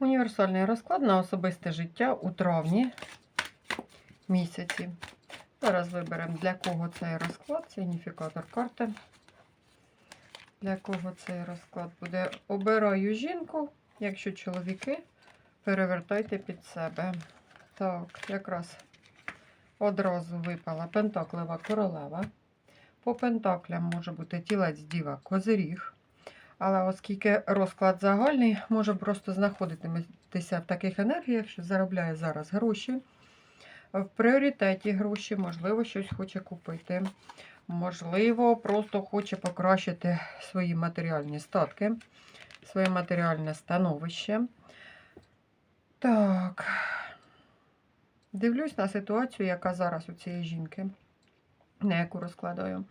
Універсальний розклад на особисте життя у травні місяці. Зараз виберемо, для кого цей розклад, сигніфікатор карти. Для кого цей розклад буде. Обираю жінку, якщо чоловіки, перевертайте під себе. Так, якраз одразу випала пентаклева королева. По пентаклям може бути тілець діва козиріг. Але оскільки розклад загальний, може просто знаходитися в таких енергіях, що заробляє зараз гроші. В пріоритеті гроші, можливо, щось хоче купити. Можливо, просто хоче покращити свої матеріальні статки, своє матеріальне становище. Так. Дивлюсь на ситуацію, яка зараз у цієї жінки, на яку розкладаю.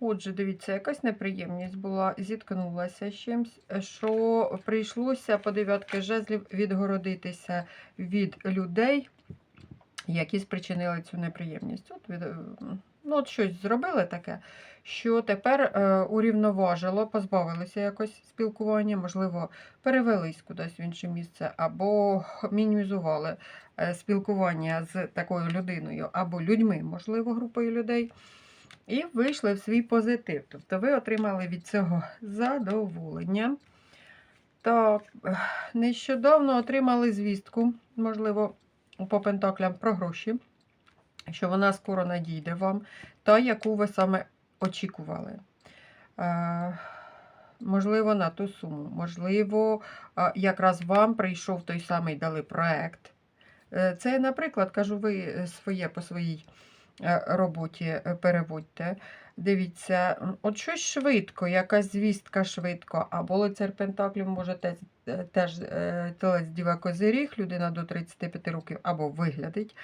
Отже, дивіться, якась неприємність була, зіткнулася з чимось, що прийшлося по дев'ятки жезлів відгородитися від людей, які спричинили цю неприємність. От, від, ну, от щось зробили таке, що тепер е, урівноважило, позбавилися якось спілкування, можливо, перевелись кудись в інше місце, або мінімізували е, спілкування з такою людиною, або людьми, можливо, групою людей. І вийшли в свій позитив. Тобто ви отримали від цього задоволення. Так, нещодавно отримали звістку, можливо, по пентаклям про гроші, що вона скоро надійде вам, та яку ви саме очікували. Е, можливо, на ту суму. Можливо, е, якраз вам прийшов той самий дали проект. Е, Це, наприклад, кажу, ви своє по своїй роботі е, переводьте. Дивіться, от щось швидко, якась звістка швидко, або лицар Пентаклів може е, теж е, телець Діва Козиріг, людина до 35 років, або виглядить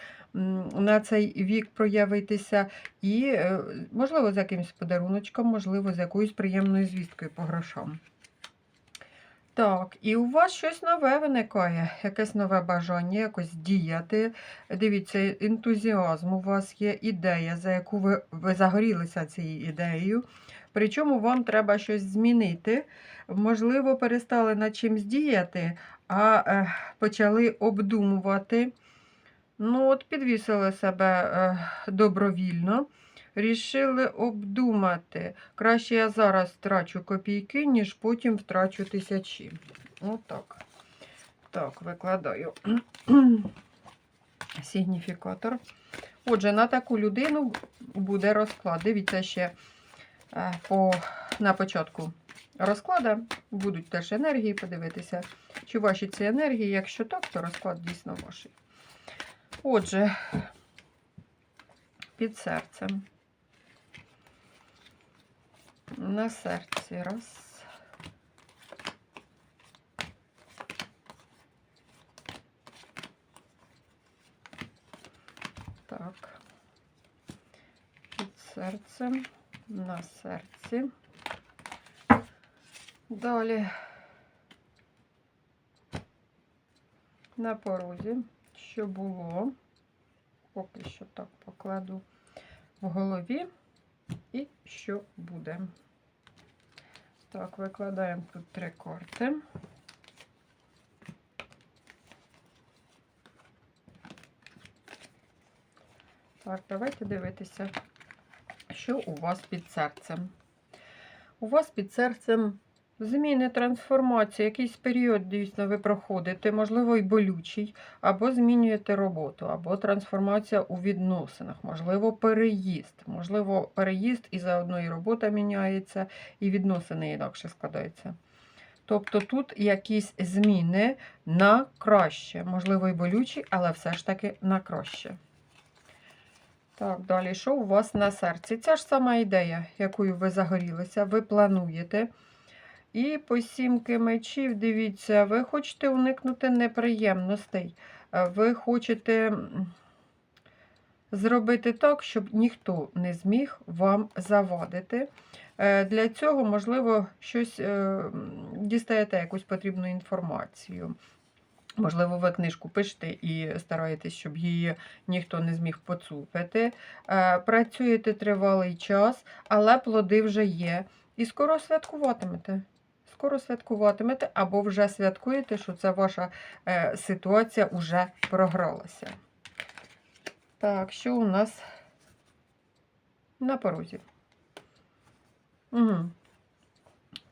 на цей вік проявитися, і, е, можливо, з якимось подаруночком, можливо, з якоюсь приємною звісткою по грошам. Так, і у вас щось нове виникає, якесь нове бажання, якось діяти. Дивіться, ентузіазм у вас є, ідея, за яку ви, ви загорілися цією ідеєю. Причому вам треба щось змінити. Можливо, перестали над чимсь діяти, а е, почали обдумувати. Ну, от підвісили себе е, добровільно. Рішили обдумати. Краще я зараз втрачу копійки, ніж потім втрачу тисячі. Отак. Так, викладаю сигніфікатор. Отже, на таку людину буде розклад. Дивіться ще е, по, на початку розкладу будуть теж енергії, подивитися, чи ваші ці енергії. Якщо так, то розклад дійсно ваш. Отже, під серцем. На серці раз. Так. Під серцем, на серці. Далі на порозі, що було, поки що так покладу в голові і що буде. Так, викладаємо тут три корти. Так, давайте дивитися, що у вас під серцем. У вас під серцем зміни, трансформації, якийсь період, дійсно, ви проходите, можливо, і болючий, або змінюєте роботу, або трансформація у відносинах, можливо, переїзд. Можливо, переїзд і заодно і робота міняється, і відносини інакше складаються. Тобто тут якісь зміни на краще, можливо, і болючі, але все ж таки на краще. Так, далі, що у вас на серці? Ця ж сама ідея, якою ви загорілися, ви плануєте. І по сімки мечів, дивіться, ви хочете уникнути неприємностей. Е, Ви хочете зробити так, щоб ніхто не зміг вам завадити. Е, Для цього, можливо, щось е, дістаєте якусь потрібну інформацію. Можливо, ви книжку пишете і стараєтесь, щоб її ніхто не зміг поцупити. Працюєте тривалий час, але плоди вже є. І скоро святкуватимете. Скоро святкуватимете, або вже святкуєте, що це ваша е, ситуація вже програлася. Так, що у нас на порозі? Угу.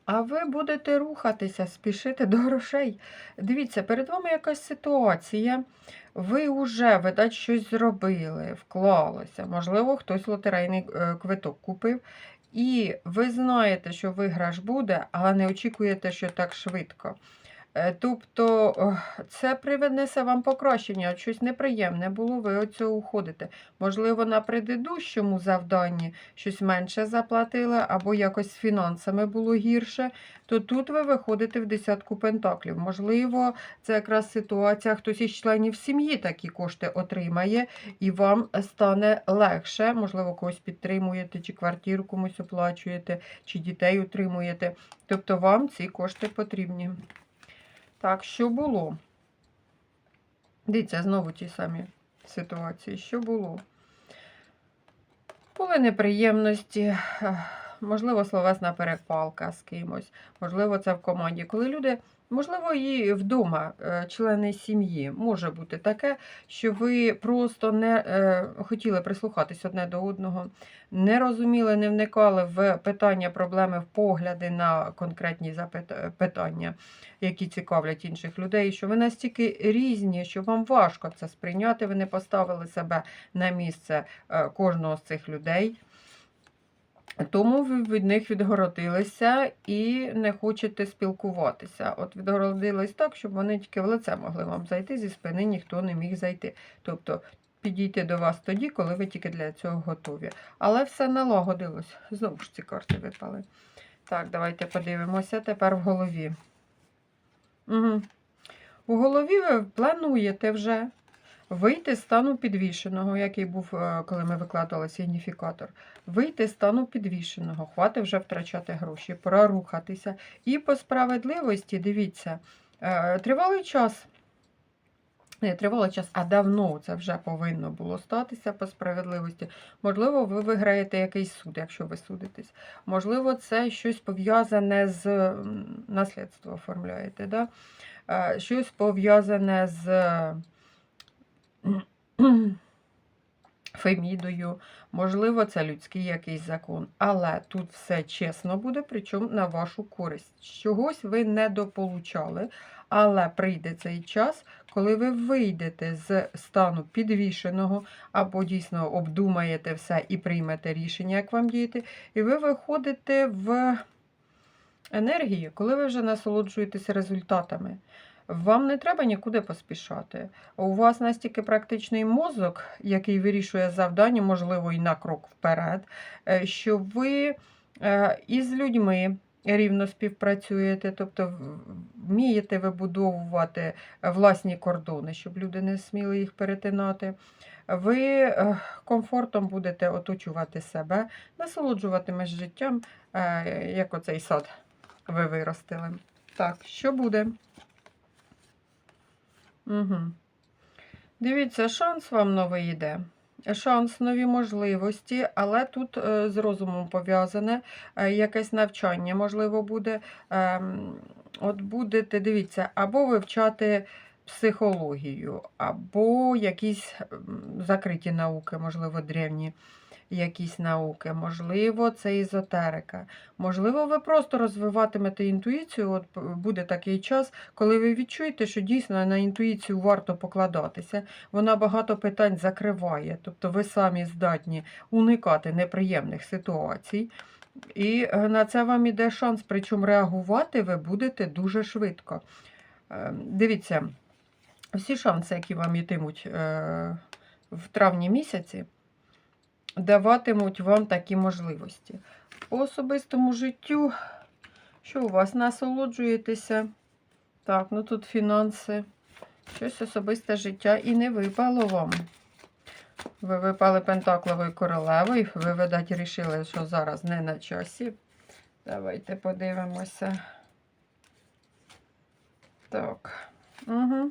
А ви будете рухатися, спішити до грошей. Дивіться, перед вами якась ситуація. Ви вже, видать, щось зробили, вклалося. Можливо, хтось лотерейний е, квиток купив. І ви знаєте, що виграш буде, але не очікуєте, що так швидко. Е, Тобто це принесе вам покращення, щось неприємне було, ви цього уходите. Можливо, на предыдущому завданні щось менше заплатили, або якось з фінансами було гірше, то тут ви виходите в десятку пентаклів. Можливо, це якраз ситуація, хтось із членів сім'ї такі кошти отримає, і вам стане легше. Можливо, когось підтримуєте, чи квартиру комусь оплачуєте, чи дітей утримуєте. Тобто вам ці кошти потрібні. Так, що було? Дивіться, знову ті самі ситуації. Що було? Були неприємності, можливо, словесна перепалка з кимось, можливо, це в команді. Коли люди, можливо, і вдома, е, члени сім'ї, може бути таке, що ви просто не е, хотіли прислухатись одне до одного, не розуміли, не вникали в питання, проблеми, в погляди на конкретні питання, які цікавлять інших людей, що ви настільки різні, що вам важко це сприйняти, ви не поставили себе на місце е, кожного з цих людей. Тому ви від них відгородилися і не хочете спілкуватися. От відгородились так, щоб вони тільки в лице могли вам зайти, зі спини ніхто не міг зайти. Тобто підійти до вас тоді, коли ви тільки для цього готові. Але все налагодилось. Знову ж ці карти випали. Так, давайте подивимося тепер в голові. Угу. У голові ви плануєте вже вийти з стану підвішеного, який був, е, коли ми викладали сигніфікатор. Вийти з стану підвішеного, хватить вже втрачати гроші, пора рухатися. І по справедливості, дивіться, е, тривалий час. Не тривалий час, а давно це вже повинно було статися по справедливості. Можливо, ви виграєте якийсь суд, якщо ви судитесь. Можливо, це щось пов'язане з м, наслідство оформляєте. Да? Е, Щось пов'язане з Фемідою, можливо, це людський якийсь закон. Але тут все чесно буде, причому на вашу користь. Чогось ви недополучали, але прийде цей час, коли ви вийдете з стану підвішеного, або дійсно обдумаєте все і приймете рішення, як вам діяти, і ви виходите в енергії, коли ви вже насолоджуєтеся результатами. Вам не треба нікуди поспішати. У вас настільки практичний мозок, який вирішує завдання, можливо, і на крок вперед, е, що ви е, із людьми рівно співпрацюєте, тобто вмієте вибудовувати власні кордони, щоб люди не сміли їх перетинати. Ви е, комфортом будете оточувати себе, насолоджуватимеш життям, як оцей сад ви виростили. Так, що буде? Угу. Дивіться, шанс вам новий йде. Шанс, нові можливості, але тут е, з розумом пов'язане е, якесь навчання, можливо, буде. Ем, от будете, дивіться, або вивчати психологію, або якісь закриті науки, можливо, древні якісь науки, можливо, це езотерика. Можливо, ви просто розвиватимете інтуїцію. От буде такий час, коли ви відчуєте, що дійсно на інтуїцію варто покладатися. Вона багато питань закриває, тобто ви самі здатні уникати неприємних ситуацій. І е, на це вам іде шанс, причому реагувати ви будете дуже швидко. Е, Дивіться, всі шанси, які вам йтимуть е, в травні місяці, даватимуть вам такі можливості. По особистому життю, що у вас насолоджуєтеся? Так, ну тут фінанси, щось особисте життя і не випало вам. Ви випали Пентакловою королевою, ви, видать, рішили, що зараз не на часі. Давайте подивимося. Так. Угу.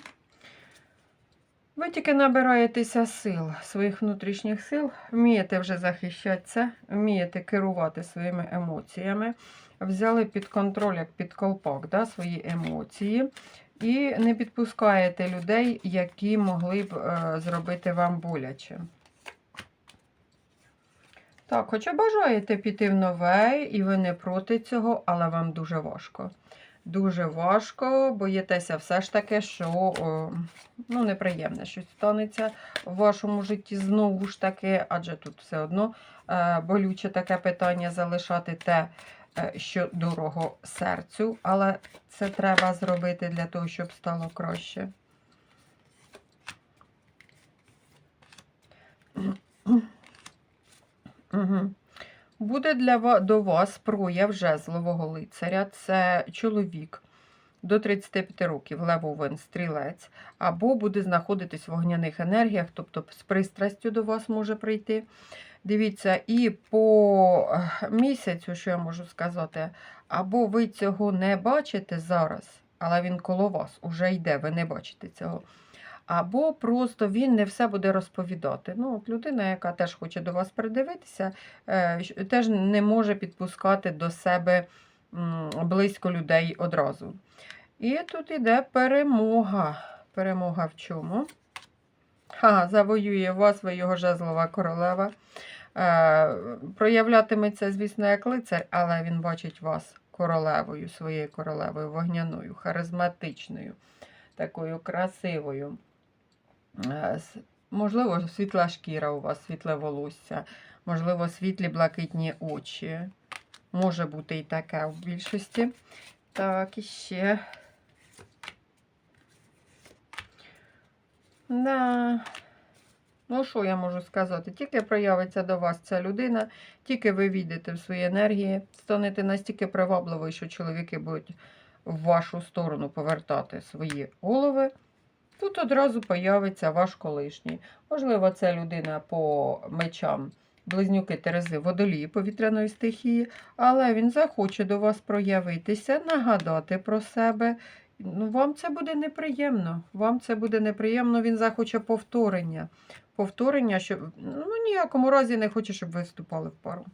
Ви тільки набираєтеся сил, своїх внутрішніх сил, вмієте вже захищатися, вмієте керувати своїми емоціями, взяли під контроль, як під колпак, да, свої емоції, і не підпускаєте людей, які могли б е, зробити вам боляче. Так, хоча бажаєте піти в нове, і ви не проти цього, але вам дуже важко. Дуже важко, боїтеся все ж таки, що ну, неприємне щось станеться в вашому житті знову ж таки, адже тут все одно е, болюче таке питання залишати те, е, що дорого серцю, але це треба зробити для того, щоб стало краще. Угу. Буде для до вас прояв жезлового лицаря. Це чоловік до 35 років, левовин, стрілець, або буде знаходитись в вогняних енергіях, тобто з пристрастю до вас може прийти. Дивіться, і по місяцю, що я можу сказати, або ви цього не бачите зараз, але він коло вас уже йде, ви не бачите цього. Або просто він не все буде розповідати. Ну, от людина, яка теж хоче до вас придивитися, е, теж не може підпускати до себе близько людей одразу. І тут іде перемога. Перемога в чому? Ха, завоює вас, ви його жезлова королева. Е, проявлятиметься, звісно, як лицар, але він бачить вас королевою, своєю королевою, вогняною, харизматичною, такою красивою. Е, Можливо, світла шкіра у вас, світле волосся, можливо, світлі блакитні очі. Може бути і таке в більшості. Так, і ще. Да. Ну, що я можу сказати? Тільки проявиться до вас ця людина, тільки ви війдете в свої енергії, станете настільки привабливою, що чоловіки будуть в вашу сторону повертати свої голови. Тут одразу появиться ваш колишній. Можливо, це людина по мечам, близнюки Терези, водолії повітряної стихії, але він захоче до вас проявитися, нагадати про себе. Ну, вам це буде неприємно. Вам це буде неприємно, він захоче повторення. Повторення, що ну, ніякому разі не хоче, щоб ви вступали в пару.